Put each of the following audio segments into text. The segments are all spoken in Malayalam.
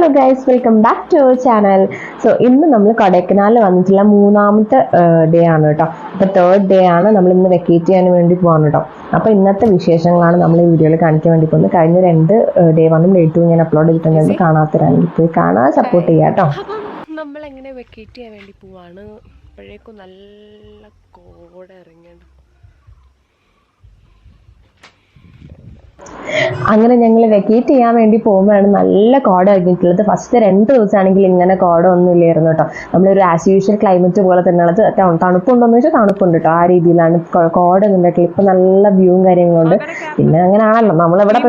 Hello guys welcome back to our channel so ഇന്ന് നമ്മൾ കൊടൈക്കനാലിൽ വന്നിട്ടുള്ള മൂന്നാമത്തെ ഡേ ആണ് കേട്ടോ. അപ്പോൾ തേർഡ് ഡേ ആണ് നമ്മൾ ഇന്ന് വെക്കേറ്റ് ചെയ്യാൻ വേണ്ടി പോകാൻ കേട്ടോ. അപ്പോൾ ഇന്നത്തെ വിശേഷങ്ങളാണ് നമ്മൾ ഈ വീഡിയോയിൽ കാണിക്കാൻ വേണ്ടി പോകുന്നത്. കഴിഞ്ഞ രണ്ട് ഡേ വന്നും ഡേ ടു ഞാൻ അപ്ലോഡ് ചെയ്തിട്ടുണ്ട് കാണാത്തവരാണെങ്കിൽ പോയി കാണാൻ സപ്പോർട്ട് ചെയ്യാം കേട്ടോ. നമ്മൾ എങ്ങനെ വെക്കേറ്റ് ചെയ്യാൻ വേണ്ടി പോവാണ്? അപ്പോഴേക്കും നല്ല കോട ഇറങ്ങിയാണ് അങ്ങനെ ഞങ്ങൾ വെക്കേറ്റ് ചെയ്യാൻ വേണ്ടി പോകുമ്പോഴാണ് നല്ല കോട ഇറങ്ങിയിട്ടുള്ളത്. ഫസ്റ്റ് രണ്ട് ദിവസമാണെങ്കിൽ ഇങ്ങനെ കോട ഒന്നും ഇല്ലായിരുന്നു കേട്ടോ നമ്മളൊരു ആസ് യൂഷ്വൽ ക്ലൈമറ്റ് പോലെ തന്നെയുള്ളത് ത- തണുപ്പുണ്ടോന്ന് വെച്ചാൽ തണുപ്പുണ്ട് കേട്ടോ ആ രീതിയിലാണ് കോട നിന്നിട്ടില്ല ഇപ്പം നല്ല വ്യൂവും കാര്യങ്ങളും ഉണ്ട് പിന്നെ അങ്ങനെ ആണല്ലോ നമ്മളെവിടെ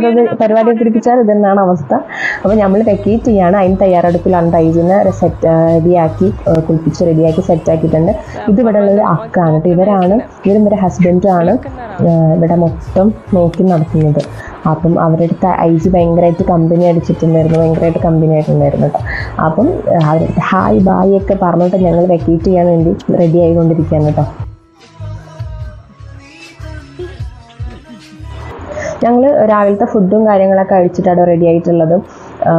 പരിപാടി പിടിപ്പിച്ചാൽ ഇത് തന്നെയാണ് അവസ്ഥ. അപ്പോൾ നമ്മൾ വെക്കേറ്റ് ചെയ്യാണ്. അതിന് തയ്യാറെടുപ്പിലാണ് തൈജിനെ സെറ്റ് റെഡിയാക്കി കുളിപ്പിച്ച് റെഡിയാക്കി സെറ്റ് ആക്കിയിട്ടുണ്ട്. ഇത് ഇവിടെ ഉള്ളത് അക്കാണ് കേട്ടോ ഇവരാണ് ഇവരും ഇവരുടെ ഹസ്ബൻഡും ആണ് ഇവിടെ മൊത്തം നോക്കി നടത്തുന്നത്. അപ്പം അവരുടെ ഐ ജി ഭയങ്കരമായിട്ട് കമ്പനി അടിച്ചിട്ടുണ്ടായിരുന്നു ഭയങ്കരമായിട്ട് കമ്പനി ആയിട്ടുണ്ടായിരുന്നു കേട്ടോ അപ്പം അവരുടെ ഹായ് ബായ് ഒക്കെ പറഞ്ഞിട്ട് ഞങ്ങൾ വെക്കേറ്റ് ചെയ്യാൻ വേണ്ടി റെഡി ആയിക്കൊണ്ടിരിക്കുകയാണ് കേട്ടോ ഞങ്ങൾ രാവിലത്തെ ഫുഡും കാര്യങ്ങളൊക്കെ കഴിച്ചിട്ടാണ് റെഡി ആയിട്ടുള്ളത്.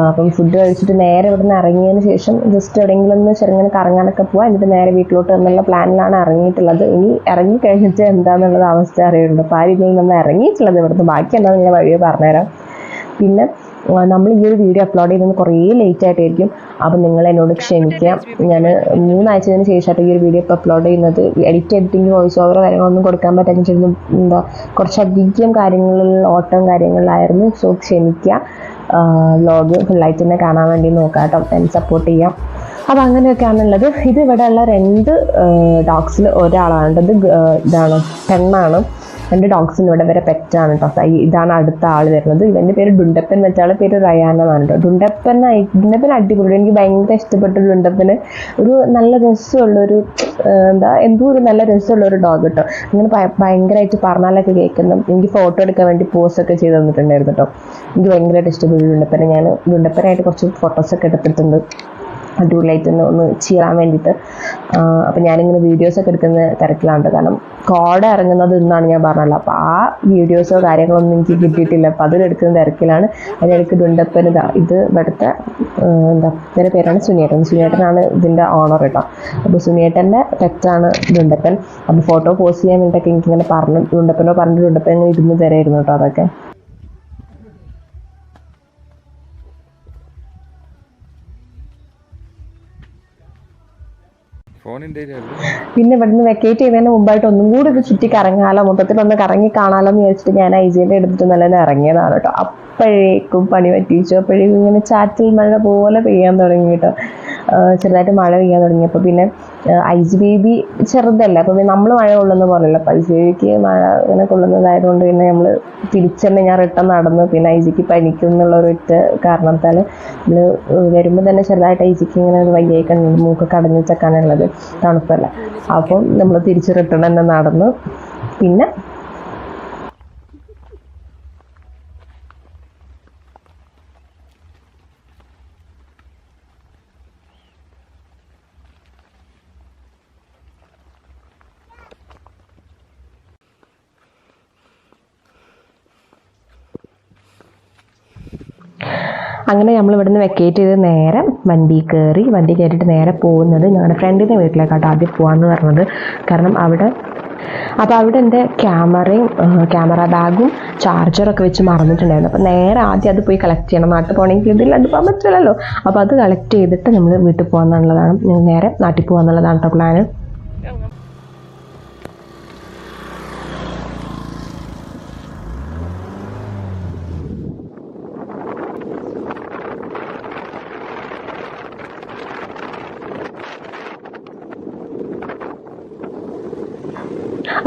അപ്പം ഫുഡ് കഴിച്ചിട്ട് നേരെ ഇവിടെ നിന്ന് ഇറങ്ങിയതിന് ശേഷം ജസ്റ്റ് എവിടെയെങ്കിലും ഒന്ന് ചെറുങ്ങനെ കറങ്ങാനൊക്കെ പോവാം. എന്നിട്ട് നേരെ വീട്ടിലോട്ട് എന്നുള്ള പ്ലാനിലാണ് ഇറങ്ങിയിട്ടുള്ളത്. ഇനി ഇറങ്ങി കഴിഞ്ഞിട്ട് എന്താണെന്നുള്ളത് അവസ്ഥ അറിയുള്ളൂ അപ്പോൾ ആ രീതിയിൽ നമ്മൾ ഇറങ്ങിയിട്ടുള്ളത് ഇവിടുന്ന്. ബാക്കി എന്താണെന്ന് ഞാൻ വഴിയെ പറഞ്ഞുതരാം. പിന്നെ നമ്മൾ ഈ ഒരു വീഡിയോ അപ്ലോഡ് ചെയ്യുന്നത് കുറേ ലേറ്റ് ആയിട്ടായിരിക്കും. അപ്പം നിങ്ങൾ എന്നോട് ക്ഷമിക്കാം. ഞാൻ മൂന്നാഴ്ചതിന് ശേഷമായിട്ട് ഈ ഒരു വീഡിയോ ഇപ്പോൾ അപ്ലോഡ് ചെയ്യുന്നത്. എഡിറ്റ് എഡിറ്റിംഗ് വോയിസ് ഓവർ കാര്യങ്ങളൊന്നും കൊടുക്കാൻ പറ്റാഞ്ഞിരുന്നു എന്താ കുറച്ചധികം കാര്യങ്ങളിൽ ഓട്ടം കാര്യങ്ങളിലായിരുന്നു. സോ ക്ഷമിക്കുക വ്ലോഗ് ഫുള്ളായിട്ട് തന്നെ കാണാൻ വേണ്ടി നോക്കാട്ടോ. കേട്ടോ എന്നെ സപ്പോർട്ട് ചെയ്യാം. അപ്പോൾ അങ്ങനെയൊക്കെയാണുള്ളത്. ഇത് ഉള്ള രണ്ട് ഡോഗ്സിൽ ഒരാളാണ്. ഇതാണ്. പെണ്ണാണ് രണ്ട് ഡോഗ്സിന് ഇവിടെ വരെ പെറ്റാണ് കേട്ടോ ഇതാണ് അടുത്ത ആൾ വരുന്നത്. ഇവന്റെ പേര് ഡുണ്ടപ്പൻ വെച്ചാളെ പേര് റയാന എന്നാണ് കേട്ടോ ഡുണ്ടപ്പൻ ഡുണ്ടപ്പൻ അടിപൊളി എനിക്ക് ഭയങ്കര ഇഷ്ടപ്പെട്ട ഡുണ്ടപ്പന് ഒരു നല്ല രസമുള്ളൊരു എന്താ എന്തോ ഒരു നല്ല രസമുള്ള ഒരു ഡോഗ് കേട്ടോ അങ്ങനെ ഭയ- ഭയങ്കരമായിട്ട് പറഞ്ഞാലൊക്കെ കേൾക്കുന്നു. എനിക്ക് ഫോട്ടോ എടുക്കാൻ വേണ്ടി പോസ് ഒക്കെ ചെയ്ത് തന്നിട്ടുണ്ടായിരുന്നു കേട്ടോ എനിക്ക് ഭയങ്കരമായിട്ട് ഇഷ്ടപ്പെട്ടു ഡുണ്ടപ്പനെ ഞാൻ ഡുണ്ടപ്പനായിട്ട് കുറച്ച് ഫോട്ടോസൊക്കെ എടുത്തിട്ടുണ്ട്. അടിപൊളിയായിട്ട് ഒന്ന് ഒന്ന് ചീറാൻ വേണ്ടിയിട്ട്. അപ്പം ഞാനിങ്ങനെ വീഡിയോസൊക്കെ എടുക്കുന്ന തിരക്കിലാണ് കാരണം കോട ഇറങ്ങുന്നത് എന്നാണ് ഞാൻ പറഞ്ഞത് അപ്പോൾ ആ വീഡിയോസോ കാര്യങ്ങളൊന്നും എനിക്ക് കിട്ടിയിട്ടില്ല. അപ്പോൾ അതിലെടുക്കുന്ന തിരക്കിലാണ്. അതിനിടയ്ക്ക് ഡുണ്ടപ്പൻ ഇതാ ഇത് ഇവിടുത്തെ എന്താ ഇതിന്റെ പേരാണ് സുനിയേട്ടൻ. സുനിയേട്ടനാണ് ഇതിന്റെ ഓണർ കേട്ടോ. അപ്പോൾ സുനിയേട്ടന്റെ പെറ്റാണ് ഡുണ്ടപ്പൻ അപ്പോൾ ഫോട്ടോ പോസ്റ്റ് ചെയ്യാൻ വേണ്ടിയിട്ടൊക്കെ എനിക്കിങ്ങനെ പറഞ്ഞു ഡുണ്ടപ്പനോ പറഞ്ഞു ഡുണ്ടപ്പൻ ഇങ്ങനെ ഇരുന്ന് തരായിരുന്നു കേട്ടോ അതൊക്കെ. പിന്നെ ഇവിടുന്ന് വെക്കേറ്റ് ചെയ്യുന്നതിന് മുമ്പായിട്ട് ഒന്നും കൂടി ഇത് ചുറ്റി കറങ്ങാലോ മൊത്തത്തിൽ ഒന്ന് കറങ്ങി കാണാലോ എന്ന് വിചാരിച്ചിട്ട് ഞാൻ ഐജിയുടെ എടുത്തിട്ട് നല്ല ഇറങ്ങിയതാണ് കേട്ടോ. അപ്പോഴേക്കും പണി പറ്റിച്ചു. അപ്പോഴേക്കും ഇങ്ങനെ ചാറ്റൽ മഴ പോലെ പെയ്യാൻ തുടങ്ങി കേട്ടോ. ചെറുതായിട്ട് മഴ പെയ്യാൻ തുടങ്ങിയപ്പോൾ പിന്നെ ഐ ജി ബേബി ചെറുതല്ല. അപ്പോൾ നമ്മൾ മഴ കൊള്ളുന്ന പോലെയല്ല. അപ്പോൾ ഐ ജി ബേബിക്ക് മഴ ഇങ്ങനെ കൊള്ളുന്നതായതുകൊണ്ട് പിന്നെ നമ്മൾ തിരിച്ചെന്നെ ഞാൻ റിട്ടേൺ നടന്നു. പിന്നെ ഐ ജിക്ക് പനിക്കും എന്നുള്ള ഒരു ഒറ്റ കാരണത്താൽ നമ്മൾ വരുമ്പോൾ തന്നെ ചെറുതായിട്ട് ഐ ജിക്ക് ഇങ്ങനെ ഒരു വയ്യായി മൂക്ക് അടഞ്ഞിട്ടൊക്കെയാണ് ഉള്ളത് തണുപ്പല്ല. അപ്പം നമ്മൾ തിരിച്ച് റിട്ടേൺ തന്നെ നടന്നു. പിന്നെ അങ്ങനെ നമ്മൾ ഇവിടുന്ന് വെക്കേറ്റ് ചെയ്ത് നേരെ വണ്ടി കയറി വണ്ടി കയറിയിട്ട് നേരെ പോകുന്നത് ഞങ്ങളുടെ ഫ്രണ്ടിന്റെ വീട്ടിലേക്കാട്ടോ ആദ്യം പോകാമെന്ന് പറഞ്ഞത്. കാരണം അവിടെ അപ്പോൾ അവിടെ എന്റെ ക്യാമറയും ക്യാമറ ബാഗും ചാർജറൊക്കെ വെച്ച് മറന്നിട്ടുണ്ടായിരുന്നു. അപ്പോൾ നേരെ ആദ്യം അത് പോയി കളക്ട് ചെയ്യണം. നാട്ടിൽ പോകണമെങ്കിൽ ഇതിൽ അത് പോകാൻ പറ്റില്ലല്ലോ. അപ്പോൾ അത് കളക്ട് ചെയ്തിട്ട് നമ്മൾ വീട്ടിൽ പോകാമെന്നുള്ളതാണ് നേരെ നാട്ടിൽ പോകാമെന്നുള്ളതാണ് കേട്ടോ പ്ലാന്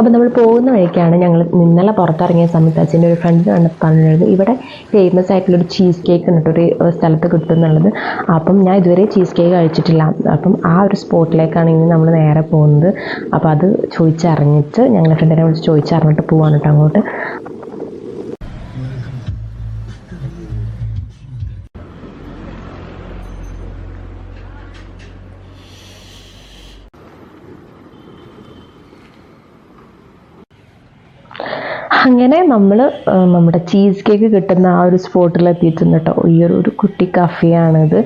അപ്പോൾ നമ്മൾ പോകുന്ന വഴിക്കാണ് ഞങ്ങൾ ഇന്നലെ പുറത്തിറങ്ങിയ സമയത്ത് അച്ഛന്റെ ഒരു ഫ്രണ്ട് പറഞ്ഞിരുന്നത് ഇവിടെ ഫേമസ് ആയിട്ടുള്ളൊരു ചീസ് കേക്ക് ഉണ്ട് ഒരു സ്ഥലത്ത് കിട്ടും എന്നുള്ളത്. അപ്പം ഞാൻ ഇതുവരെ ചീസ് കേക്ക് കഴിച്ചിട്ടില്ല. അപ്പം ആ ഒരു സ്പോട്ടിലേക്കാണ് ഇനി നമ്മൾ നേരെ പോകുന്നത്. അപ്പോൾ അത് ചോദിച്ചറിഞ്ഞിട്ട് ഞങ്ങളുടെ ഫ്രണ്ടിനെ വിളിച്ച് ചോദിച്ചറിഞ്ഞിട്ട് പോവാണ് കേട്ടോ അങ്ങോട്ട്. അങ്ങനെ നമ്മൾ നമ്മുടെ ചീസ് കേക്ക് കിട്ടുന്ന ആ ഒരു സ്പോട്ടിൽ എത്തിയിട്ടുണ്ട് കേട്ടോ ഈ ഒരു കുട്ടി കഫേയാണിത്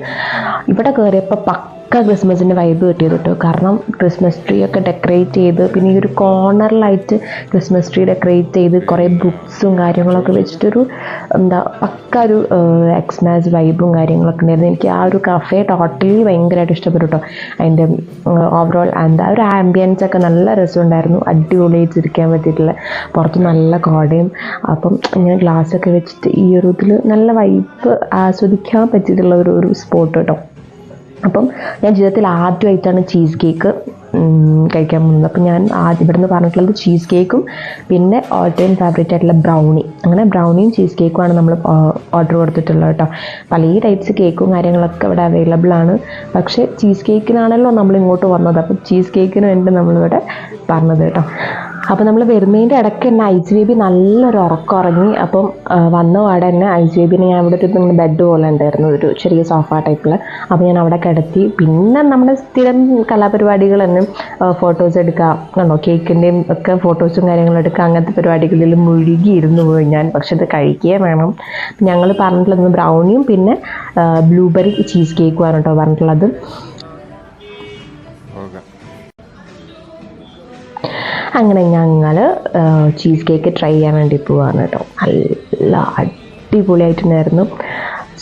ഇവിടെ കയറിയപ്പോൾ പക്ക ക്രിസ്മസിന്റെ വൈബ് കിട്ടിയത് കേട്ടോ കാരണം ക്രിസ്മസ് ട്രീ ഒക്കെ ഡെക്കറേറ്റ് ചെയ്ത് പിന്നെ ഈ ഒരു കോർണറിലായിട്ട് ക്രിസ്മസ് ട്രീ ഡെക്കറേറ്റ് ചെയ്ത് കുറേ ബുക്സും കാര്യങ്ങളൊക്കെ വെച്ചിട്ടൊരു എന്താ പക്ക ഒരു എക്സ്മാസ് വൈബും കാര്യങ്ങളൊക്കെ ഉണ്ടായിരുന്നു. എനിക്ക് ആ ഒരു കഫേ ടോട്ടലി ഭയങ്കരമായിട്ട് ഇഷ്ടപ്പെട്ടു കേട്ടോ അതിന്റെ ഓവറോൾ എന്താ ഒരു ആംബിയൻസ് ഒക്കെ നല്ല രസമുണ്ടായിരുന്നു അടിപൊളിയായിട്ട് ഇരിക്കാൻ പറ്റിയിട്ടുള്ള. പുറത്ത് നല്ല കോടയും. അപ്പം ഇങ്ങനെ ഗ്ലാസ്സൊക്കെ വെച്ചിട്ട് ഈ ഒരു ഇതിൽ നല്ല വൈബ് ആസ്വദിക്കാൻ പറ്റിയിട്ടുള്ള ഒരു ഒരു സ്പോട്ട് കേട്ടോ. അപ്പം ഞാൻ ജീവിതത്തിൽ ആദ്യമായിട്ടാണ് ചീസ് കേക്ക് കഴിക്കാൻ പോകുന്നത്. അപ്പം ഞാൻ ആദ്യം ഇവിടുന്ന് പറഞ്ഞിട്ടുള്ളത് ചീസ് കേക്കും പിന്നെ ഓൾ ടൈം ഫേവറേറ്റ് ആയിട്ടുള്ള ബ്രൗണി അങ്ങനെ ബ്രൗണിയും ചീസ് കേക്കുമാണ് നമ്മൾ ഓർഡർ കൊടുത്തിട്ടുള്ളത് കേട്ടോ. പല ഈ ടൈപ്സ് കേക്കും കാര്യങ്ങളൊക്കെ ഇവിടെ അവൈലബിൾ ആണ്. പക്ഷേ ചീസ് കേക്കിനാണല്ലോ നമ്മൾ ഇങ്ങോട്ട് വന്നത്. അപ്പം ചീസ് കേക്കിന് വേണ്ടി നമ്മളിവിടെ പറഞ്ഞത് കേട്ടോ. അപ്പോൾ നമ്മൾ വരുന്നതിന്റെ ഇടയ്ക്ക് തന്നെ ഐ ജി ബേബി നല്ലൊരു ഉറക്കം ഉറങ്ങി. അപ്പം വന്ന പാടെ തന്നെ ഐ ജി ബേബിനെ ഞാൻ ഇവിടെ ഒരു ബെഡ് പോലെ ഉണ്ടായിരുന്നു. ഒരു ചെറിയ സോഫ ടൈപ്പിൽ അപ്പോൾ ഞാൻ അവിടെ കിടത്തി. പിന്നെ നമ്മുടെ സ്ഥിരം കലാപരിപാടികൾ തന്നെ ഫോട്ടോസ് എടുക്കാം കണ്ടോ കേക്കിന്റെയും ഒക്കെ ഫോട്ടോസും കാര്യങ്ങളും എടുക്കുക. അങ്ങനത്തെ പരിപാടികളിൽ മുഴുകിയിരുന്നു പോയി ഞാൻ. പക്ഷെ ഇത് കഴിക്കുകയും വേണം. ഞങ്ങൾ പറഞ്ഞിട്ടുള്ളത് ബ്രൗണിയും പിന്നെ ബ്ലൂബെറി ചീസ് കേക്കുമാണ് കേട്ടോ പറഞ്ഞിട്ടുള്ളത്. അങ്ങനെ ഞങ്ങൾ ചീസ് കേക്ക് ട്രൈ ചെയ്യാൻ വേണ്ടി പോവാണ് കേട്ടോ. നല്ല അടിപൊളിയായിട്ടുണ്ടായിരുന്നു.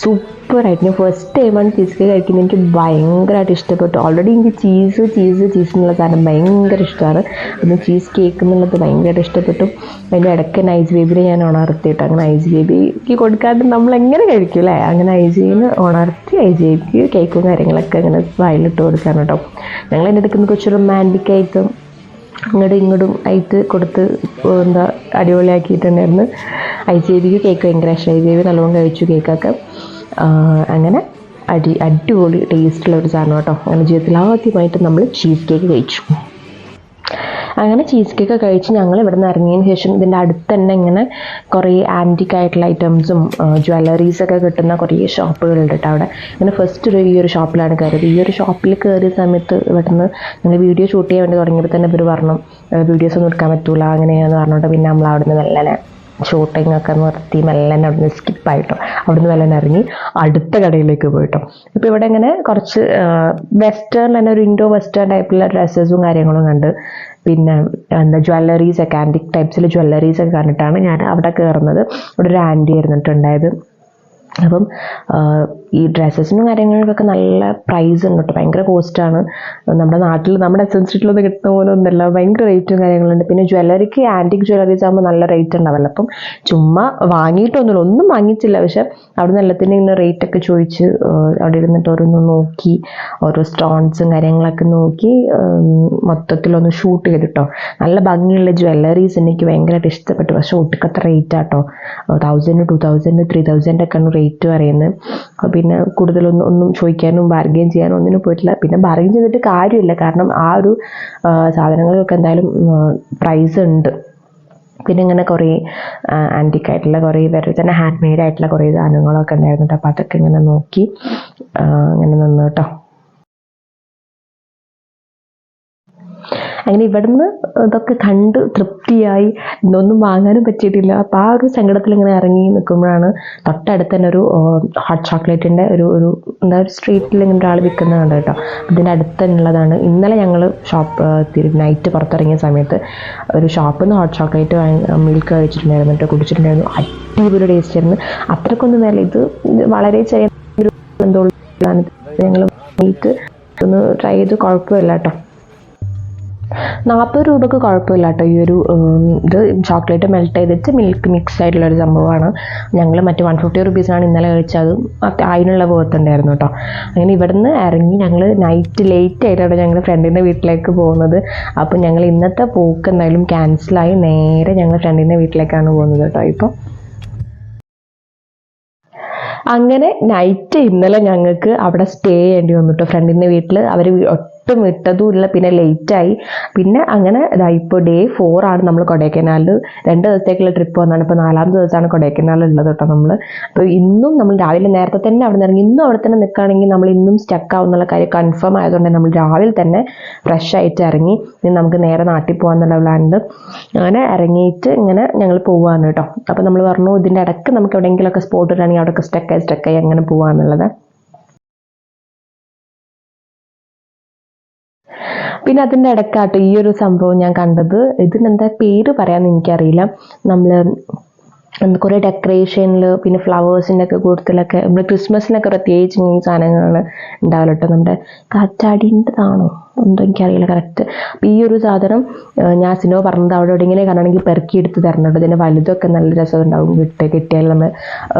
സൂപ്പറായിട്ട് ഞാൻ ഫസ്റ്റ് ടൈമാണ് ചീസ് കേക്ക് കഴിക്കുന്നത്. എനിക്ക് ഭയങ്കരമായിട്ട് ഇഷ്ടപ്പെട്ടു. ഓൾറെഡി എനിക്ക് ചീസ് ചീസ് ചീസ് എന്നുള്ള സാധനം ഭയങ്കര ഇഷ്ടമാണ്. പിന്നെ ചീസ് കേക്ക് എന്നുള്ളത് ഭയങ്കരമായിട്ട് ഇഷ്ടപ്പെട്ടു. അതിന്റെ ഇടയ്ക്ക് ഐസ് ബേബിനെ ഞാൻ ഉണർത്തിയിട്ട് അങ്ങനെ ഐസ് ബേബിക്ക് കൊടുക്കാണ്ട് നമ്മൾ എങ്ങനെ കഴിക്കും അല്ലേ? അങ്ങനെ ഐസ് ബേബിന് ഉണർത്തി ഐസ് ബേബിക്ക് കേക്കും കാര്യങ്ങളൊക്കെ അങ്ങനെ വായിലിട്ട് കൊടുക്കാൻ കേട്ടോ. ഞങ്ങൾ എന്റെ എടുക്കുന്ന കുറച്ച് റൊമാന്റിക് ആയിട്ടും അങ്ങോട്ടും ഇങ്ങോട്ടും ആയിട്ട് കൊടുത്ത് എന്താ അടിപൊളിയാക്കിയിട്ടുണ്ടായിരുന്നു ഐ സി കേക്ക് ഭയങ്കര ഇഷ്ടം ഐ നല്ലോണം കഴിച്ചു കേക്കൊക്കെ അങ്ങനെ അടി അടിപൊളി ടേസ്റ്റുള്ള ഒരു സാധനം കേട്ടോ അങ്ങനെ ജീവിതത്തിൽ ആദ്യമായിട്ട് നമ്മൾ ചീസ് കേക്ക് കഴിച്ചു. അങ്ങനെ ചീസ് കേക്ക് കഴിച്ച് ഞങ്ങൾ ഇവിടെ നിന്ന് ഇറങ്ങിയതിന് ശേഷം ഇതിന്റെ അടുത്ത് തന്നെ ഇങ്ങനെ കുറേ ആന്റിക് ആയിട്ടുള്ള ഐറ്റംസും ജ്വല്ലറീസ് ഒക്കെ കിട്ടുന്ന കുറേ ഷോപ്പുകളുണ്ട് കേട്ടോ അവിടെ. ഇങ്ങനെ ഫസ്റ്റ് ഒരു ഈ ഒരു ഷോപ്പിലാണ് കയറിയത്. ഈ ഒരു ഷോപ്പിൽ കയറിയ സമയത്ത് ഇവിടെ നിന്ന് ഞങ്ങൾ വീഡിയോ ഷൂട്ട് ചെയ്യാൻ വേണ്ടി തുടങ്ങിയപ്പോൾ തന്നെ ഇവർ പറഞ്ഞു വീഡിയോസ് ഒന്നും എടുക്കാൻ പറ്റൂല അങ്ങനെയാണെന്ന് പറഞ്ഞുകൊണ്ട് പിന്നെ നമ്മൾ അവിടെ നിന്ന് മെല്ലനെ ഷൂട്ടിംഗ് ഒക്കെ നിർത്തി മെല്ലനെ അവിടെ നിന്ന് സ്കിപ്പായിട്ടോ നിന്ന് മെല്ലനെ ഇറങ്ങി അടുത്ത കടയിലേക്ക് പോയിട്ടോ. ഇപ്പോൾ ഇവിടെ ഇങ്ങനെ കുറച്ച് വെസ്റ്റേൺ തന്നെ ഒരു ഇൻഡോ വെസ്റ്റേൺ ടൈപ്പിലുള്ള ഡ്രസ്സസും കാര്യങ്ങളും കണ്ട് പിന്നെ എന്താ ജ്വല്ലറീസ് ഒക്കെ ആന്റിക് ടൈപ്സിൽ ജ്വല്ലറീസ് ഒക്കെ കണ്ടിട്ടാണ് ഞാൻ അവിടെ കയറുന്നത് അവിടെ ഒരു ആന്റി ആയിരുന്നിട്ടുണ്ടായത്. അപ്പം ഈ ഡ്രസ്സസിനും കാര്യങ്ങൾക്കൊക്കെ നല്ല പ്രൈസ് ഉണ്ട് കേട്ടോ. ഭയങ്കര കോസ്റ്റാണ് നമ്മുടെ നാട്ടിൽ നമ്മുടെ എസ് എൻ സ്ട്രീറ്റിലൊന്നും കിട്ടുന്ന പോലെ ഒന്നുമല്ല. ഭയങ്കര റേറ്റും കാര്യങ്ങളുണ്ട്. പിന്നെ ജ്വല്ലറിക്ക് ആന്റിക് ജ്വല്ലറീസ് ആകുമ്പോൾ നല്ല റേറ്റ് ഉണ്ടാവില്ല. അപ്പം ചുമ്മാ വാങ്ങിയിട്ടൊന്നുമില്ല. ഒന്നും വാങ്ങിച്ചില്ല. പക്ഷെ അവിടെ നിന്ന് എല്ലാത്തിനും ഇങ്ങനെ റേറ്റ് ഒക്കെ ചോദിച്ച് അവിടെ ഇരുന്നിട്ട് ഓരോന്ന് നോക്കി ഓരോ സ്റ്റോൺസും കാര്യങ്ങളൊക്കെ നോക്കി മൊത്തത്തിലൊന്ന് ഷൂട്ട് ചെയ്തിട്ടോ നല്ല ഭംഗിയുള്ള ജ്വല്ലറീസ് എനിക്ക് ഭയങ്കരമായിട്ട് ഇഷ്ടപ്പെട്ടു. പക്ഷെ ഒട്ടുക്കത്ത റേറ്റ് ആട്ടോ thousand two thousand three thousand ഒക്കെയാണ് റേറ്റ് പറയുന്നത്. അപ്പോൾ പിന്നെ കൂടുതലൊന്നും ഒന്നും ചോദിക്കാനും ബാർഗെയിൻ ചെയ്യാനും ഒന്നിനും പോയിട്ടില്ല. പിന്നെ ബാർഗെയിൻ ചെയ്തിട്ട് കാര്യമില്ല. കാരണം ആ ഒരു സാധനങ്ങൾക്കൊക്കെ എന്തായാലും പ്രൈസ് ഉണ്ട്. പിന്നെ ഇങ്ങനെ കുറേ ആന്റിക് ആയിട്ടുള്ള കുറേ വേറെ തന്നെ ഹാൻഡ് മെയ്ഡ് ആയിട്ടുള്ള കുറേ സാധനങ്ങളൊക്കെ ഉണ്ടായിരുന്നു അപ്പോൾ അതൊക്കെ ഇങ്ങനെ നോക്കി ഇങ്ങനെ നിന്നു കേട്ടോ. അങ്ങനെ ഇവിടുന്ന് ഇതൊക്കെ കണ്ട് തൃപ്തിയായി. ഇന്നൊന്നും വാങ്ങാനും പറ്റിയിട്ടില്ല. അപ്പോൾ ആ ഒരു സങ്കടത്തിൽ ഇങ്ങനെ ഇറങ്ങി നിൽക്കുമ്പോഴാണ് തൊട്ടടുത്ത് തന്നെ ഒരു ഹോട്ട് ചോക്ലേറ്റിന്റെ ഒരു ഒരു എന്താ ഒരു സ്ട്രീറ്റിൽ ഇങ്ങനെ ഒരാൾ വിൽക്കുന്നത് കണ്ടു കേട്ടോ. ഇതിന്റെ അടുത്ത് തന്നെയുള്ളതാണ്. ഇന്നലെ ഞങ്ങൾ ഷോപ്പ് നൈറ്റ് പുറത്തിറങ്ങിയ സമയത്ത് ഒരു ഷോപ്പിൽ നിന്ന് ഹോട്ട് ചോക്ലേറ്റ് മിൽക്ക് കഴിച്ചിട്ടുണ്ടായിരുന്നു. മറ്റോ കുടിച്ചിട്ടുണ്ടായിരുന്നു. അടിപൊളി ടേസ്റ്റ് ആയിരുന്നു. അത്രക്കൊന്നും വേറെ ഇത് വളരെ ചെറിയ ഞങ്ങൾ വാങ്ങിയിട്ട് ഒന്ന് ട്രൈ ചെയ്ത് കുഴപ്പമില്ല കേട്ടോ. നാൽപ്പത് രൂപക്ക് കുഴപ്പമില്ല കേട്ടോ ഈ ഒരു ഇത് ചോക്ലേറ്റ് മെൽറ്റ് ചെയ്തിട്ട് മിൽക്ക് മിക്സ് ആയിട്ടുള്ള ഒരു സംഭവമാണ്. ഞങ്ങൾ മറ്റേ വൺ ഫിഫ്റ്റി റുപ്പീസിനാണ് ഇന്നലെ കഴിച്ചത്. അത് അതിനുള്ള പോകത്തുണ്ടായിരുന്നു കേട്ടോ അങ്ങനെ ഇവിടുന്ന് ഇറങ്ങി ഞങ്ങൾ നൈറ്റ് ലേറ്റ് ആയിട്ടാണ് ഞങ്ങൾ ഫ്രണ്ടിന്റെ വീട്ടിലേക്ക് പോകുന്നത്. അപ്പം ഞങ്ങൾ ഇന്നത്തെ പോക്ക് എന്തായാലും ക്യാൻസലായി നേരെ ഞങ്ങൾ ഫ്രണ്ടിന്റെ വീട്ടിലേക്കാണ് പോകുന്നത് കേട്ടോ ഇപ്പോൾ അങ്ങനെ നൈറ്റ് ഇന്നലെ ഞങ്ങൾക്ക് അവിടെ സ്റ്റേ ചെയ്യേണ്ടി വന്നു കേട്ടോ ഫ്രണ്ടിന്റെ വീട്ടിൽ അവർ ഒട്ടും വിട്ടതും ഇല്ല പിന്നെ ലേറ്റായി പിന്നെ അങ്ങനെ ഇതാ ഇപ്പോൾ ഡേ ഫോർ ആണ് നമ്മൾ കൊടൈക്കനാലിൽ രണ്ട് ദിവസത്തേക്കുള്ള ട്രിപ്പ് വന്നാണ്. ഇപ്പോൾ നാലാം ദിവസമാണ് കൊടൈക്കനാലിൽ ഉള്ളത് കേട്ടോ നമ്മൾ അപ്പോൾ ഇന്നും നമ്മൾ രാവിലെ നേരത്തെ തന്നെ അവിടെ നിന്ന് ഇറങ്ങി ഇന്നും അവിടെ തന്നെ നിൽക്കുകയാണെങ്കിൽ നമ്മൾ ഇന്നും സ്റ്റക്ക് ആവുന്നുള്ള കാര്യം കൺഫേം ആയതുകൊണ്ട് നമ്മൾ രാവിലെ തന്നെ ഫ്രഷ് ആയിട്ട് ഇറങ്ങി. ഇനി നമുക്ക് നേരെ നാട്ടിൽ പോകാമെന്നുള്ള പ്ലാൻ ഉണ്ട് അങ്ങനെ ഇറങ്ങിയിട്ട് ഇങ്ങനെ ഞങ്ങൾ പോവാണ് കേട്ടോ. അപ്പോൾ നമ്മൾ പറഞ്ഞു ഇതിന്റെ ഇടയ്ക്ക് നമുക്ക് എവിടെയെങ്കിലുമൊക്കെ സ്പോട്ട് ഇടുകയാണെങ്കിൽ അവിടെയൊക്കെ സ്റ്റക്കായി സ്റ്റക്കായി അങ്ങനെ പോവാന്നുള്ളത്. പിന്നെ അതിന്റെ ഇടയ്ക്കാട്ടോ ഈ ഒരു സംഭവം ഞാൻ കണ്ടത് ഇതിനെന്താ പേര് പറയാമെന്ന് എനിക്കറിയില്ല. നമ്മൾ കുറേ ഡെക്കറേഷനിൽ പിന്നെ ഫ്ലവേഴ്സിന്റെ ഒക്കെ കൂട്ടത്തിലൊക്കെ നമ്മൾ ക്രിസ്മസിനൊക്കെ പ്രത്യേകിച്ച് ഈ സാധനങ്ങൾ ഉണ്ടാവില്ല നമ്മുടെ കാറ്റാടിന്റെതാണോ? എന്തോ എനിക്കറിയില്ല കറക്റ്റ് അപ്പോൾ ഈ ഒരു സാധനം ഞാൻ സിനോ പറഞ്ഞത് അവിടെ ഇവിടെ ഇങ്ങനെ കാണണമെങ്കിൽ പെറുക്കി എടുത്ത് തരണുണ്ട്. ഇതിന്റെ വലുതൊക്കെ നല്ല രസം ഉണ്ടാവും കിട്ടി കിട്ടിയാൽ നമ്മൾ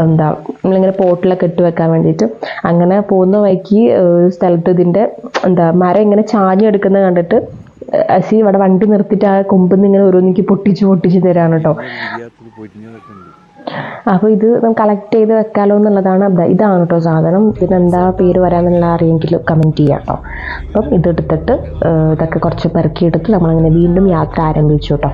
എന്താ നമ്മളിങ്ങനെ പോട്ടിലൊക്കെ ഇട്ട് വെക്കാൻ വേണ്ടിയിട്ട്. അങ്ങനെ പോകുന്ന വഴിക്ക് സ്ഥലത്ത് ഇതിന്റെ എന്താ മരം ഇങ്ങനെ ചാഞ്ഞെടുക്കുന്നത് കണ്ടിട്ട് അസി ഇവിടെ വണ്ടി നിർത്തിയിട്ട് ആ കൊമ്പിൽ നിന്ന് ഇങ്ങനെ ഓരോന്നിക്ക് പൊട്ടിച്ച് പൊട്ടിച്ച് തരാണ് കേട്ടോ. അപ്പോൾ ഇത് കളക്ട് ചെയ്ത് വെക്കാലോ എന്നുള്ളതാണ് അബ്ദ. ഇതാണ് കേട്ടോ സാധനം. ഇതിനെന്താ പേര് വരാമെന്നുള്ള അറിയെങ്കിൽ കമന്റ് ചെയ്യാം കേട്ടോ അപ്പം ഇതെടുത്തിട്ട് ഇതൊക്കെ കുറച്ച് പെറുക്കിയെടുത്ത് നമ്മളങ്ങനെ വീണ്ടും യാത്ര ആരംഭിച്ചു കേട്ടോ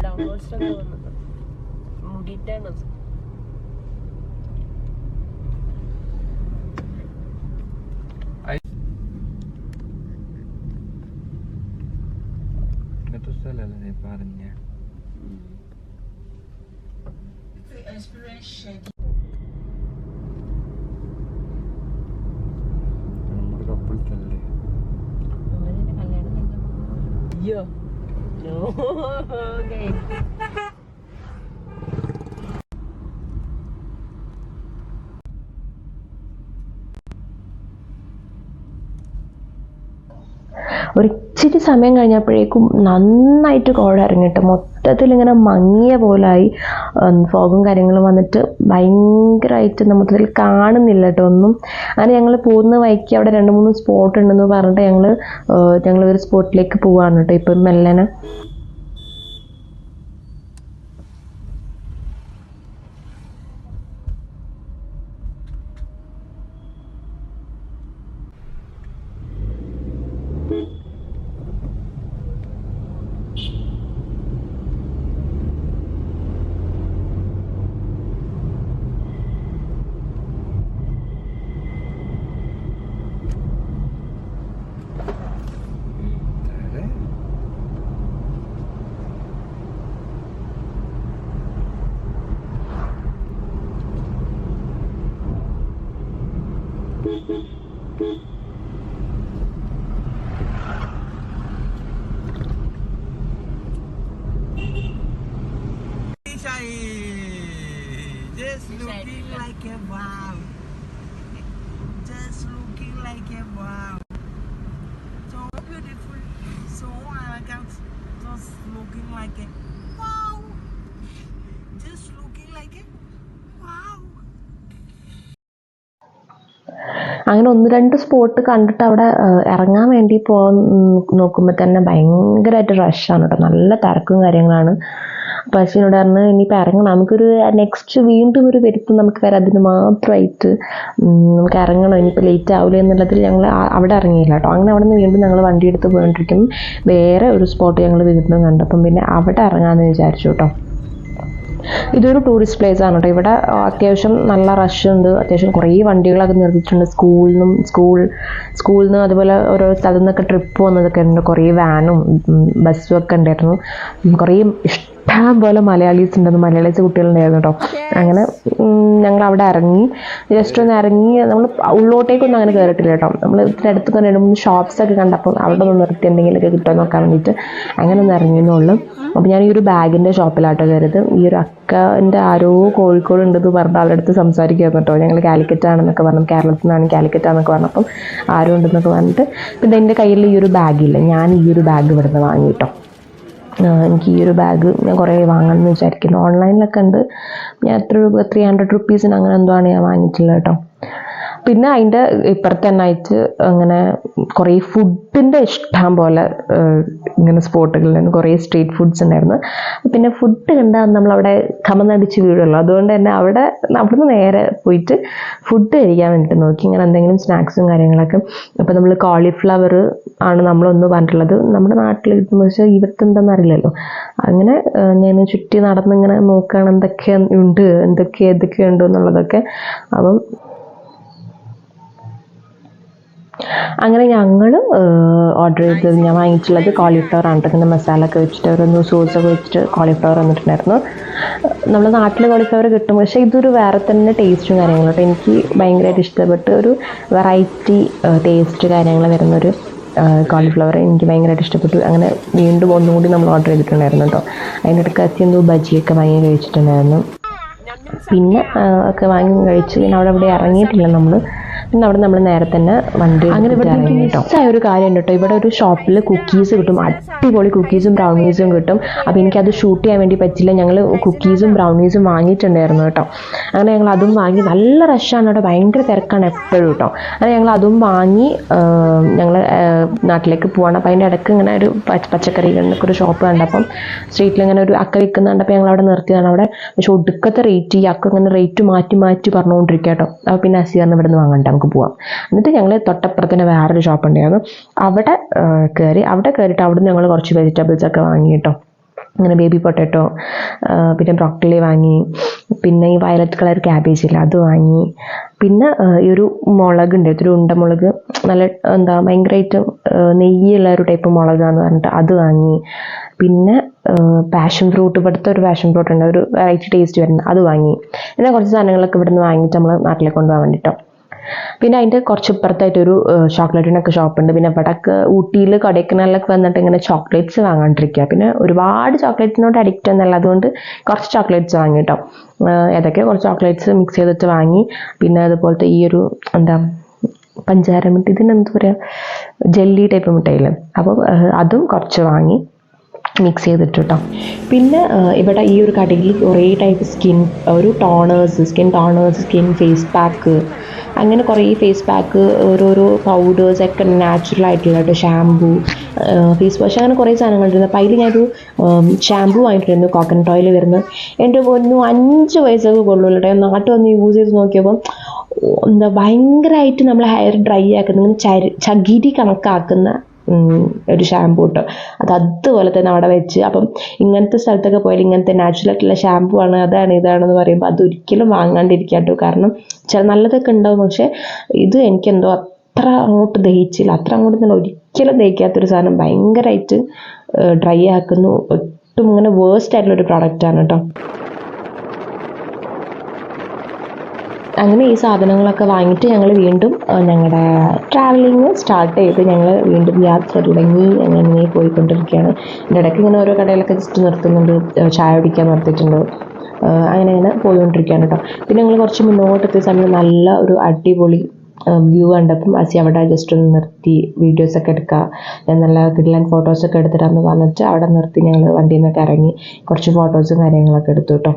ഒരു ഇച്ചിരി സമയം കഴിഞ്ഞപ്പോഴേക്കും നന്നായിട്ട് കോഴ ഇറങ്ങിയിട്ട് മൊത്തത്തിൽ ഇങ്ങനെ മങ്ങിയ പോലായി ഫോഗും കാര്യങ്ങളും വന്നിട്ട് ഭയങ്കരമായിട്ട് മൊത്തത്തിൽ കാണുന്നില്ല കേട്ടോ ഒന്നും. അങ്ങനെ ഞങ്ങൾ പോകുന്ന വഴിക്ക് അവിടെ രണ്ട് മൂന്ന് സ്പോട്ട് ഉണ്ടെന്ന് പറഞ്ഞിട്ട് ഞങ്ങൾ ഞങ്ങൾ ഒരു സ്പോട്ടിലേക്ക് പോവാണ് കേട്ടോ ഇപ്പം മെല്ലനെ. അങ്ങനെ ഒന്ന് രണ്ട് സ്പോട്ട് കണ്ടിട്ട് അവിടെ ഇറങ്ങാൻ വേണ്ടി പോകാൻ നോക്കുമ്പോൾ തന്നെ ഭയങ്കരമായിട്ട് റഷാണ് കേട്ടോ നല്ല തിരക്കും കാര്യങ്ങളാണ്. അപ്പോൾ അശ്വിനോട് പറഞ്ഞ് ഇനിയിപ്പോൾ ഇറങ്ങണം. നമുക്കൊരു നെക്സ്റ്റ് വീണ്ടും ഒരു വരുത്തം നമുക്ക് വരാം അതിന് മാത്രമായിട്ട് നമുക്ക് ഇറങ്ങണം. ഇനിയിപ്പോൾ ലേറ്റ് ആവില്ല എന്നുള്ളതിൽ ഞങ്ങൾ അവിടെ ഇറങ്ങിയില്ല കേട്ടോ അങ്ങനെ അവിടെ നിന്ന് വീണ്ടും ഞങ്ങൾ വണ്ടി എടുത്ത് പോയിട്ടിരിക്കും വേറെ ഒരു സ്പോട്ട് ഞങ്ങൾ വീണ്ടും കണ്ടപ്പം പിന്നെ അവിടെ ഇറങ്ങാമെന്ന് വിചാരിച്ചു കേട്ടോ ഇതൊരു ടൂറിസ്റ്റ് പ്ലേസ് ആണ് കേട്ടോ ഇവിടെ അത്യാവശ്യം നല്ല റഷ് ഉണ്ട്. അത്യാവശ്യം കുറേ വണ്ടികളൊക്കെ നിർത്തിയിട്ടുണ്ട്. സ്കൂളിൽ നിന്നും സ്കൂൾ സ്കൂളിൽ നിന്ന് അതുപോലെ ഓരോ സ്ഥലത്തു നിന്നൊക്കെ ട്രിപ്പ് വന്നതൊക്കെ ഉണ്ട്. കുറേ വാനും ബസ്സും ഒക്കെ ഉണ്ടായിരുന്നു. കുറേ ഇഷ്ടം പോലെ മലയാളീസ് ഉണ്ടെന്ന് മലയാളീസ് കുട്ടികളുണ്ടായിരുന്നു കേട്ടോ അങ്ങനെ ഞങ്ങൾ അവിടെ ഇറങ്ങി. ജസ്റ്റ് ഒന്ന് ഇറങ്ങി നമ്മൾ ഉള്ളോട്ടേക്കൊന്നും അങ്ങനെ കയറിയിട്ടില്ല കേട്ടോ നമ്മൾ ഇതിന്റെ അടുത്ത് തന്നെ രണ്ട് മൂന്ന് ഷോപ്സ് ഒക്കെ കണ്ടപ്പോൾ അവിടെ ഒന്ന് നിർത്തി എന്തെങ്കിലുമൊക്കെ കിട്ടുമോ നോക്കാൻ വേണ്ടിയിട്ട് അങ്ങനെ ഒന്ന് ഇറങ്ങിയെന്നുള്ളൂ അപ്പോൾ ഞാൻ ഈ ഒരു ബാഗിന്റെ ഷോപ്പിലാട്ടോ കയറിയത്. ഈ ഒരു അക്കന്റെ ആരോ കോഴിക്കോട് ഉണ്ടെന്ന് പറഞ്ഞ് അവരുടെ അടുത്ത് സംസാരിക്കുകയായിരുന്നു കേട്ടോ ഞങ്ങൾ കാലിക്കറ്റ് ആണെന്നൊക്കെ പറഞ്ഞു. കേരളത്തിൽ നിന്നാണ് കാലിക്കറ്റ് ആണെന്നൊക്കെ പറഞ്ഞപ്പം ആരും ഉണ്ടെന്നൊക്കെ പറഞ്ഞിട്ട്. പിന്നെ എന്റെ കയ്യിൽ ഈ ഒരു ബാഗില്ല ഞാൻ ഈ ഒരു ബാഗ് ഇവിടുന്ന് വാങ്ങി കേട്ടോ എനിക്ക് ഈ ഒരു ബാഗ് ഞാൻ കുറേ വാങ്ങണം എന്ന് വിചാരിക്കുന്നു ഓൺലൈനിലൊക്കെ ഉണ്ട്. ഞാൻ എത്ര രൂപ ത്രീ ഹൺഡ്രഡ് റുപ്പീസിന് അങ്ങനെ എന്തോ ആണ് ഞാൻ വാങ്ങിയിട്ടുള്ളത് കേട്ടോ. പിന്നെ അതിന്റെ ഇപ്പുറത്ത് ആയിട്ട് അങ്ങനെ കുറേ ഫുഡിന്റെ ഇഷ്ടം പോലെ ഇങ്ങനെ സ്പോട്ടുകളിൽ കുറേ സ്ട്രീറ്റ് ഫുഡ്സ് ഉണ്ടായിരുന്നു പിന്നെ ഫുഡ് കണ്ടാൽ നമ്മളവിടെ കമന്നടിച്ച് വീഴുമല്ലോ അതുകൊണ്ട് തന്നെ അവിടെ അവിടുന്ന് നേരെ പോയിട്ട് ഫുഡ് കഴിക്കാൻ വേണ്ടിയിട്ട് നോക്കി. ഇങ്ങനെ എന്തെങ്കിലും സ്നാക്സും കാര്യങ്ങളൊക്കെ. അപ്പോൾ നമ്മൾ കോളിഫ്ലവർ ആണ് നമ്മളൊന്ന് പറഞ്ഞിട്ടുള്ളത്. നമ്മുടെ നാട്ടിൽ കിട്ടുമ്പോൾ പക്ഷേ എന്താണെന്ന് അറിയില്ലല്ലോ. അങ്ങനെ ഞാൻ ചുറ്റി നടന്നിങ്ങനെ നോക്കുകയാണ് എന്തൊക്കെ ഉണ്ട് എന്തൊക്കെ ഏതൊക്കെ ഉണ്ട് എന്നുള്ളതൊക്കെ. അപ്പം അങ്ങനെ ഞങ്ങൾ ഓർഡർ ചെയ്തത് ഞാൻ വാങ്ങിച്ചുള്ളത് കോളിഫ്ലവർ ആണ്. ഇങ്ങനെ മസാല ഒക്കെ വെച്ചിട്ട് ഓരോന്ന് സോസ് ഒക്കെ വെച്ചിട്ട് കോളിഫ്ലവർ വന്നിട്ടുണ്ടായിരുന്നു. നമ്മുടെ നാട്ടിൽ കോളിഫ്ലവർ കിട്ടും. പക്ഷേ ഇതൊരു വേറെ തന്നെ ടേസ്റ്റും കാര്യങ്ങളും അപ്പോൾ എനിക്ക് ഭയങ്കരമായിട്ട് ഇഷ്ടപ്പെട്ട് ഒരു വെറൈറ്റി ടേസ്റ്റ് കാര്യങ്ങൾ വരുന്നൊരു കോളിഫ്ലവർ എനിക്ക് ഭയങ്കരമായിട്ട് ഇഷ്ടപ്പെട്ടു. അങ്ങനെ വീണ്ടും ഒന്നുകൂടി നമ്മൾ ഓർഡർ ചെയ്തിട്ടുണ്ടായിരുന്നു കേട്ടോ. ഇടയ്ക്ക് എന്തോ ബജിയൊക്കെ വാങ്ങി കഴിച്ചിട്ടുണ്ടായിരുന്നു. പിന്നെ ഒക്കെ വാങ്ങി കഴിച്ച് പിന്നെ അവിടെ അവിടെ ഇറങ്ങിയിട്ടില്ല നമ്മൾ പിന്നെ അവിടെ നമ്മൾ നേരെ തന്നെ വണ്ടി അങ്ങനെ ഇവിടെ കേട്ടോ മിസ്സായ ഒരു കാര്യം ഉണ്ട് കേട്ടോ. ഇവിടെ ഒരു ഷോപ്പിൽ കുക്കീസ് കിട്ടും. അടിപൊളി കുക്കീസും ബ്രൗണീസും കിട്ടും. അപ്പോൾ എനിക്കത് ഷൂട്ട് ചെയ്യാൻ വേണ്ടി പറ്റില്ല. ഞങ്ങൾ കുക്കീസും ബ്രൗണീസും വാങ്ങിയിട്ടുണ്ടായിരുന്നു കേട്ടോ. അങ്ങനെ ഞങ്ങൾ അതും വാങ്ങി. നല്ല റഷാണ് അവിടെ ഭയങ്കര തിരക്കാണ് എപ്പോഴും കേട്ടോ. അങ്ങനെ ഞങ്ങൾ അതും വാങ്ങി ഞങ്ങൾ നാട്ടിലേക്ക് പോവാണ്. അപ്പോൾ അതിന്റെ ഇടയ്ക്ക് ഇങ്ങനെ ഒരു പച്ചക്കറി ഒരു ഷോപ്പ് കണ്ടപ്പം സ്ട്രീറ്റിൽ ഇങ്ങനെ ഒരു അക്ക വിൽക്കുന്ന കണ്ടപ്പോൾ ഞങ്ങൾ അവിടെ നിർത്തിയതാണ്. അവിടെ പക്ഷെ ഒടുക്കത്തെ റേറ്റ് ഈ അക്ക ഇങ്ങനെ റേറ്റ് മാറ്റി മാറ്റി പറഞ്ഞുകൊണ്ടിരിക്കുക കേട്ടോ. അപ്പോൾ പിന്നെ അസിയാറിന് ഇവിടെ നിന്ന് വാങ്ങണ്ട. നമുക്ക് പോവാം. എന്നിട്ട് ഞങ്ങൾ തൊട്ടപ്പുറത്ത് തന്നെ വേറൊരു ഷോപ്പ് ഉണ്ടായിരുന്നു. അവിടെ കയറി അവിടെ കയറിയിട്ട് അവിടെ ഞങ്ങൾ കുറച്ച് വെജിറ്റബിൾസ് ഒക്കെ വാങ്ങി കേട്ടോ അങ്ങനെ ബേബി പൊട്ടറ്റോ പിന്നെ ബ്രോക്കലി വാങ്ങി. പിന്നെ ഈ വയലറ്റ് കളർ ക്യാബേജ് ഇല്ല അത് വാങ്ങി. പിന്നെ ഈ ഒരു മുളക് ഉണ്ട് ഒരു ഉണ്ടമുളക് നല്ല എന്താ ഭയങ്കരമായിട്ട് നെയ്യുള്ള ഒരു ടൈപ്പ് മുളകാന്ന് പറഞ്ഞിട്ട് അത് വാങ്ങി. പിന്നെ പാഷൻ ഫ്രൂട്ട് ഇവിടുത്തെ ഒരു പാഷൻ ഫ്രൂട്ട് ഉണ്ട് ഒരു വെറൈറ്റി ടേസ്റ്റ് വരുന്നത് അത് വാങ്ങി. പിന്നെ കുറച്ച് സാധനങ്ങളൊക്കെ ഇവിടുന്ന് വാങ്ങിയിട്ട് നമ്മൾ നാട്ടിലേക്ക് കൊണ്ടുപോകാൻ വേണ്ടിയിട്ടോ പിന്നെ അതിന്റെ കുറച്ച് ഇപ്പുറത്തായിട്ടൊരു ചോക്ലേറ്റിനൊക്കെ ഷോപ്പുണ്ട് പിന്നെ ഇവിടെയൊക്കെ ഊട്ടിയിൽ കൊടൈക്കനാലിലൊക്കെ വന്നിട്ട് ഇങ്ങനെ ചോക്ലേറ്റ്സ് വാങ്ങാണ്ടിരിക്കുക പിന്നെ ഒരുപാട് ചോക്ലേറ്റിനോട് അഡിക്റ്റ് എന്നല്ല അതുകൊണ്ട് കുറച്ച് ചോക്ലേറ്റ്സ് വാങ്ങി കേട്ടോ ഏതൊക്കെ കുറച്ച് ചോക്ലേറ്റ്സ് മിക്സ് ചെയ്തിട്ട് വാങ്ങി. പിന്നെ അതുപോലത്തെ ഈ ഒരു എന്താ പഞ്ചാര മിഠായി ഇതിനെന്താ പറയുക ജെല്ലി ടൈപ്പ് മിഠായില്ലേ? അപ്പോൾ അതും കുറച്ച് വാങ്ങി മിക്സ് ചെയ്തിട്ട് കേട്ടോ പിന്നെ ഇവിടെ ഈ ഒരു കടയിൽ കുറേ ടൈപ്പ് സ്കിൻ ഒരു toners skin toners skin face pack അങ്ങനെ കുറേ ഫേസ് പാക്ക് ഓരോരോ പൗഡേഴ്സ് ഒക്കെ നാച്ചുറൽ ആയിട്ടുള്ള കേട്ടോ. ഷാമ്പൂ ഫേസ് വാഷ് അങ്ങനെ കുറേ സാധനങ്ങൾ ഉണ്ടായിരുന്നു അപ്പോൾ അതിൽ ഞാനൊരു ഷാംപൂ വാങ്ങിയിട്ടുണ്ടായിരുന്നു കോക്കനട്ട് ഓയിൽ വരുന്നത്. എന്റെ ഒന്നും അഞ്ച് വയസ്സൊക്കെ കൊള്ളുള്ളൂ കേട്ടോ. നാട്ടിൽ വന്ന് യൂസ് ചെയ്ത് നോക്കിയപ്പം എന്താ ഭയങ്കരമായിട്ട് നമ്മൾ ഹെയർ ഡ്രൈ ആക്കുന്ന ഇങ്ങനെ ചരി ചകിരി കണക്കാക്കുന്ന ഒരു ഷാമ്പു കിട്ടും അത് അതുപോലെ തന്നെ അവിടെ വെച്ച് അപ്പം ഇങ്ങനത്തെ സ്ഥലത്തൊക്കെ പോയാൽ ഇങ്ങനത്തെ നാച്ചുറൽ ആയിട്ടുള്ള ഷാമ്പു ആണ് അതാണ് ഇതാണെന്ന് പറയുമ്പോൾ അതൊരിക്കലും വാങ്ങാണ്ടിരിക്കാട്ടോ കാരണം ചില നല്ലതൊക്കെ ഉണ്ടാവും പക്ഷേ ഇത് എനിക്കെന്തോ അത്ര അങ്ങോട്ട് ദഹിച്ചില്ല. അത്ര അങ്ങോട്ട് നല്ല ഒരിക്കലും ദഹിക്കാത്തൊരു സാധനം ഭയങ്കരമായിട്ട് ഡ്രൈ ആക്കുന്നു. ഒട്ടും ഇങ്ങനെ വേസ്റ്റ് ആയിട്ടുള്ള ഒരു പ്രോഡക്റ്റാണ് കേട്ടോ. അങ്ങനെ ഈ സാധനങ്ങളൊക്കെ വാങ്ങിയിട്ട് ഞങ്ങൾ വീണ്ടും ഞങ്ങളുടെ ട്രാവലിങ് സ്റ്റാർട്ട് ചെയ്ത് ഞങ്ങൾ വീണ്ടും യാത്ര തുടങ്ങി അങ്ങനെ പോയിക്കൊണ്ടിരിക്കുകയാണ്. എന്റെ ഇടയ്ക്ക് ഇങ്ങനെ ഓരോ കടയിലൊക്കെ ജസ്റ്റ് നിർത്തുന്നുണ്ട് ചായ കുടിക്കാൻ നിർത്തിയിട്ടുണ്ട്. അങ്ങനെ അങ്ങനെ പോയിക്കൊണ്ടിരിക്കുകയാണ് കേട്ടോ പിന്നെ ഞങ്ങൾ കുറച്ച് മുന്നോട്ടെത്തിയ സമയം നല്ല ഒരു അടിപൊളി വ്യൂ കണ്ടപ്പം അസി അവിടെ ജസ്റ്റ് ഒന്ന് നിർത്തി വീഡിയോസൊക്കെ എടുക്കുക ഞാൻ നല്ല കിടിലൻ ഫോട്ടോസൊക്കെ എടുത്തിട്ടാന്ന് പറഞ്ഞിട്ട് അവിടെ നിർത്തി ഞങ്ങൾ വണ്ടിയിൽ നിന്നൊക്കെ ഇറങ്ങി കുറച്ച് ഫോട്ടോസും കാര്യങ്ങളൊക്കെ എടുത്തു കേട്ടോ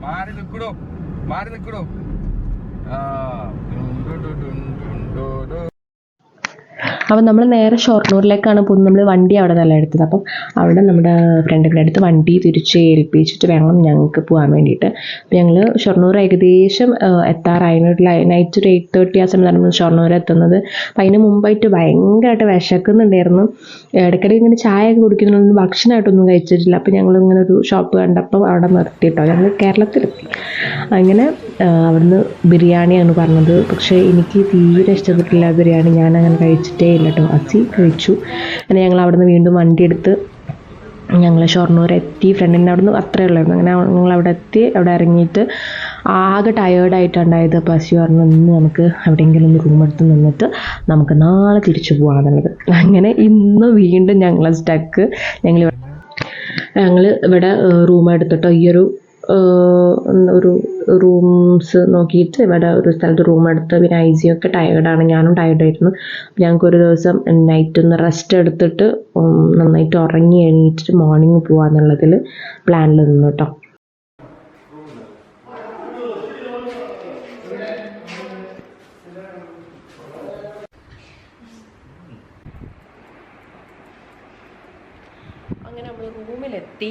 మారిదిక్కుడు మారిదిక్కుడు അപ്പം നമ്മൾ നേരെ ഷൊർണൂരിലേക്കാണ് പോകുന്നത്. നമ്മൾ വണ്ടി അവിടെ നല്ല എടുത്തത്. അപ്പം അവിടെ നമ്മുടെ ഫ്രണ്ടിന്റെ അടുത്ത് വണ്ടി തിരിച്ച് ഏൽപ്പിച്ചിട്ട് വേണം ഞങ്ങൾക്ക് പോകാൻ വേണ്ടിയിട്ട്. അപ്പം ഞങ്ങൾ ഷൊർണൂർ ഏകദേശം എത്താറായിരുന്നു നൈറ്റ് ഒരു എയ്റ്റ് തേർട്ടി ആ സമയത്താണ് നമ്മൾ ഷൊർണൂർ എത്തുന്നത്. അപ്പം അതിന് മുമ്പായിട്ട് ഭയങ്കരമായിട്ട് വിശക്കുന്നുണ്ടായിരുന്നു. ഇടയ്ക്കിടയ്ക്ക് ഇങ്ങനെ ചായ ഒക്കെ കുടിക്കുന്നുണ്ട് ഭക്ഷണമായിട്ടൊന്നും കഴിച്ചിട്ടില്ല. അപ്പം ഞങ്ങൾ ഇങ്ങനെ ഒരു ഷോപ്പ് കണ്ടപ്പോൾ അവിടെ നിർത്തിയിട്ടോ ഞങ്ങൾ കേരളത്തിലെത്തി. അങ്ങനെ അവിടുന്ന് ബിരിയാണിയാണ് പറഞ്ഞത്. പക്ഷേ എനിക്ക് തീരെ ഇഷ്ടപ്പെട്ടില്ല ബിരിയാണി. ഞാൻ അങ്ങനെ കഴിച്ചിട്ടേ ഇല്ല കേട്ടോ. അസി കഴിച്ചു. അങ്ങനെ ഞങ്ങൾ അവിടുന്ന് വീണ്ടും വണ്ടി എടുത്ത് ഞങ്ങൾ ഷൊർണൂർ എത്തി. ഫ്രണ്ടിന്റെ അവിടുന്ന് അത്രേ ഉള്ളായിരുന്നു. അങ്ങനെ ഞങ്ങൾ അവിടെ എത്തി. അവിടെ ഇറങ്ങിയിട്ട് ആകെ ടയേർഡായിട്ടുണ്ടായത് അപ്പോൾ അസി പറഞ്ഞു ഇന്ന് നമുക്ക് എവിടെയെങ്കിലും ഒന്ന് റൂം എടുത്ത് നിന്നിട്ട് നമുക്ക് നാളെ തിരിച്ചു പോകാമെന്നുള്ളത് അങ്ങനെ ഇന്ന് വീണ്ടും ഞങ്ങൾ സ്റ്റക്ക് ഞങ്ങൾ ഞങ്ങൾ ഇവിടെ റൂം എടുത്തിട്ടോ. ഈ ഒരു ഒരു റൂംസ് നോക്കിയിട്ട് ഇവിടെ ഒരു സ്ഥലത്ത് റൂം എടുത്ത് പിന്നെ ഐ സി ഒക്കെ ടയേർഡാണ് ഞാനും ടയേർഡായിരുന്നു ഞങ്ങൾക്ക് ഒരു ദിവസം നൈറ്റ് ഒന്ന് റെസ്റ്റ് എടുത്തിട്ട് നന്നായിട്ട് ഉറങ്ങി എണീറ്റിട്ട് മോർണിംഗ് പോകാന്നുള്ളതിൽ പ്ലാനിൽ നിന്നു കേട്ടോ അങ്ങനെ നമ്മൾ റൂമിലെത്തി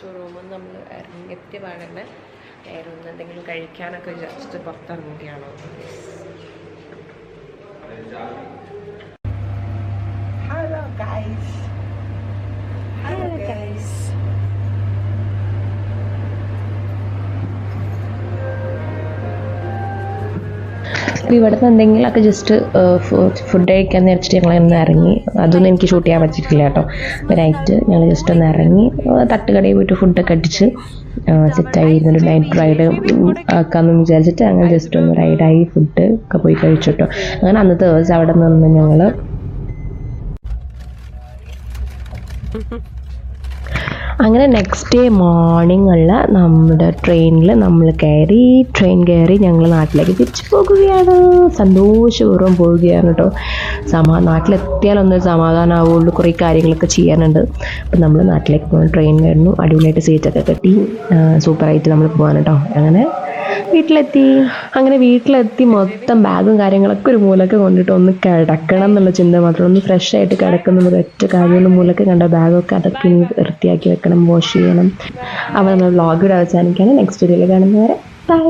സോ റൂമിൽ നമ്മൾ ഇറങ്ങിയെത്തിയ പാടന്നെ നേരെ ഒന്ന് എന്തെങ്കിലും കഴിക്കാനൊക്കെ വിചാരിച്ചിട്ട് പുറത്തിറങ്ങുകയാണോ Hello guys. അപ്പോൾ ഇവിടുന്ന് എന്തെങ്കിലുമൊക്കെ ജസ്റ്റ് ഫുഡ് കഴിക്കാൻ നേരിച്ചിട്ട് ഞങ്ങൾ ഒന്ന് ഇറങ്ങി. അതൊന്നും എനിക്ക് ഷൂട്ട് ചെയ്യാൻ പറ്റിയിട്ടില്ല കേട്ടോ. നൈറ്റ് ഞങ്ങൾ ജസ്റ്റ് ഒന്ന് ഇറങ്ങി. തട്ടുകടയിൽ പോയിട്ട് ഫുഡൊക്കെ അടിച്ച് സെറ്റായി ഒരു നൈറ്റ് റൈഡ് ആക്കാമെന്ന് വിചാരിച്ചിട്ട് അങ്ങനെ ജസ്റ്റ് ഒന്ന് റൈഡായി ഫുഡ് ഒക്കെ പോയി കഴിച്ചു കേട്ടോ. അങ്ങനെ അന്നത്തെ ദിവസം അവിടെ നിന്ന് ഞങ്ങൾ അങ്ങനെ നെക്സ്റ്റ് ഡേ മോർണിംഗുള്ള നമ്മുടെ ട്രെയിനിൽ നമ്മൾ കയറി ട്രെയിൻ കയറി ഞങ്ങൾ നാട്ടിലേക്ക് തിരിച്ചു പോകുകയാണ്. സന്തോഷപൂർവം പോവുകയാണ് കേട്ടോ സമാ നാട്ടിലെത്തിയാലൊന്ന് സമാധാനമാവുള്ളൂ കുറേ കാര്യങ്ങളൊക്കെ ചെയ്യാനുണ്ട്. അപ്പം നമ്മൾ നാട്ടിലേക്ക് പോകുന്ന ട്രെയിൻ വരുന്നു അടിപൊളിയായിട്ട് സീറ്റൊക്കെ കെട്ടി സൂപ്പറായിട്ട് നമ്മൾ പോകാൻ കേട്ടോ അങ്ങനെ വീട്ടിലെത്തി. അങ്ങനെ വീട്ടിലെത്തി മൊത്തം ബാഗും കാര്യങ്ങളൊക്കെ ഒരു മൂലക്ക് കൊണ്ടിട്ട് ഒന്ന് കിടക്കണം എന്നുള്ള ചിന്ത മാത്രം. ഒന്ന് ഫ്രഷ് ആയിട്ട് കിടക്കുന്ന ഒറ്റ കാര്യമുള്ള മൂലക്ക് കണ്ട ബാഗൊക്കെ അതൊക്കെ ഇനി വൃത്തിയാക്കി വെക്കണം വാഷ് ചെയ്യണം. അപ്പോൾ നമ്മൾ വ്ളോഗ് ഇവിടെ അവസാനിക്കുകയാണ്. നെക്സ്റ്റ് വീഡിയോയിൽ കാണുന്നവരെ ബൈ